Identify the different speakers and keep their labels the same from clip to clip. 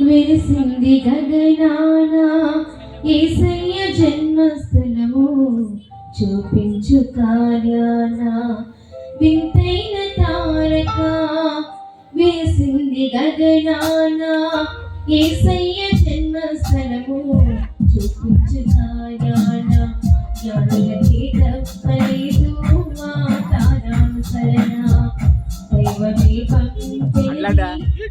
Speaker 1: విరిసింది గగనాన ఏసయ్య జన్మస్థలము చూపించు కార్యాన. వింతైన తారక వేసింది గగనాన ఏసయ్య జన్మస్థలము చూపించు కార్యాన. జ్ఞానులకే తప్పలేదు మా తారాం శరణ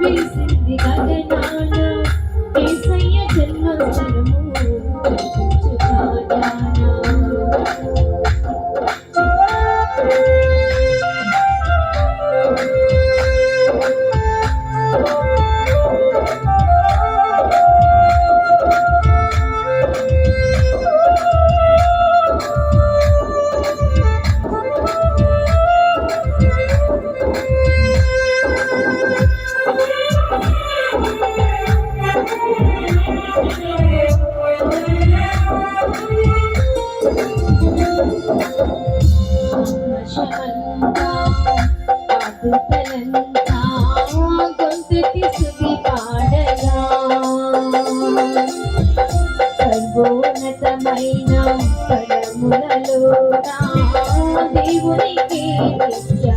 Speaker 1: వేసింది గగనాన ఏసయ్య జన్మస్థలము. సర్వోన్నతమైన పరములలో దేవునికి నిత్య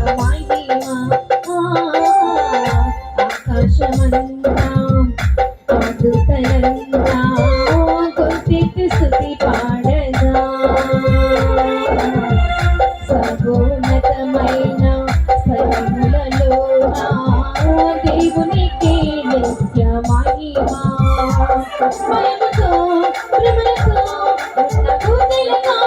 Speaker 1: ఆకాశమంతా ప్రేమలతో నా